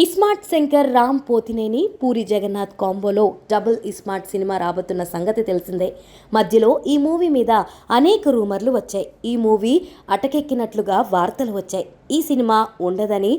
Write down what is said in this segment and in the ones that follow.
ఇస్మార్ట్ శంకర్ రామ్ పోతినేని పూరి జగన్నాథ్ కాంబోలో double iSmart cinema రాబోతున్న సంగతి తెలిసిందే. మధ్యలో ఈ మూవీ మీద అనేక రూమర్లు వచ్చాయి. ఈ మూవీ అటకెక్కినట్లుగా వార్తలు వచ్చాయి. ఈ సినిమా ఉండదని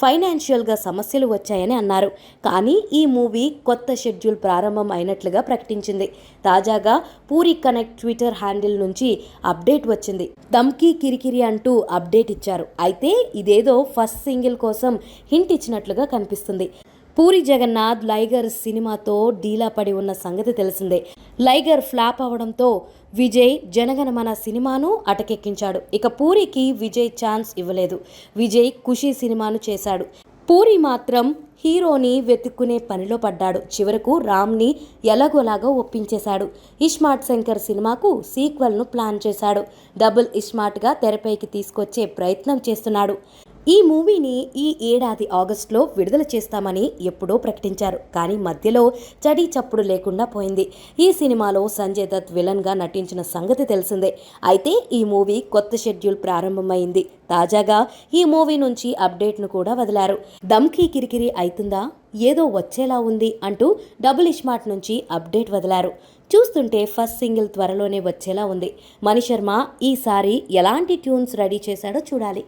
ఫైనాన్షియల్గా సమస్యలు వచ్చాయని అన్నారు. కానీ ఈ మూవీ కొత్త షెడ్యూల్ ప్రారంభం అయినట్లుగా ప్రకటించింది. తాజాగా పూరి కనెక్ట్ ట్విట్టర్ హ్యాండిల్ నుంచి అప్డేట్ వచ్చింది. దమ్కీ కిరికిరి అంటూ అప్డేట్ ఇచ్చారు. అయితే ఇదేదో ఫస్ట్ సింగిల్ కోసం హింట్ ఇచ్చినట్లుగా కనిపిస్తుంది. పూరి జగన్నాథ్ లైగర్ సినిమాతో డీలా పడి ఉన్న సంగతి తెలిసిందే. లైగర్ ఫ్లాప్ అవడంతో విజయ్ జనగణమన సినిమాను అటకెక్కించాడు. ఇక పూరికి విజయ్ ఛాన్స్ ఇవ్వలేదు. విజయ్ ఖుషి సినిమాను చేశాడు. పూరి మాత్రం హీరోని వెతుక్కునే పనిలో పడ్డాడు. చివరకు రామ్ని ఎలాగోలాగా ఒప్పించేశాడు. ఇస్మార్ట్ శంకర్ సినిమాకు సీక్వెల్ను ప్లాన్ చేశాడు. డబుల్ ఇస్మార్ట్గా తెరపైకి తీసుకొచ్చే ప్రయత్నం చేస్తున్నాడు. ఈ మూవీని ఈ ఏడాది ఆగస్టులో విడుదల చేస్తామని ఎప్పుడో ప్రకటించారు. కానీ మధ్యలో చడి చప్పుడు లేకుండా పోయింది. ఈ సినిమాలో సంజయ్ దత్ విలన్గా నటించిన సంగతి తెలిసిందే. అయితే ఈ మూవీ కొత్త షెడ్యూల్ ప్రారంభమైంది. తాజాగా ఈ మూవీ నుంచి అప్డేట్ను కూడా వదిలారు. దమ్కీ కిరికిరి అవుతుందా ఏదో వచ్చేలా ఉంది అంటూ డబుల్ ఇష్మార్ట్ నుంచి అప్డేట్ వదిలారు. చూస్తుంటే ఫస్ట్ సింగిల్ త్వరలోనే వచ్చేలా ఉంది. మణిశర్మ ఈసారి ఎలాంటి ట్యూన్స్ రెడీ చేశాడో చూడాలి.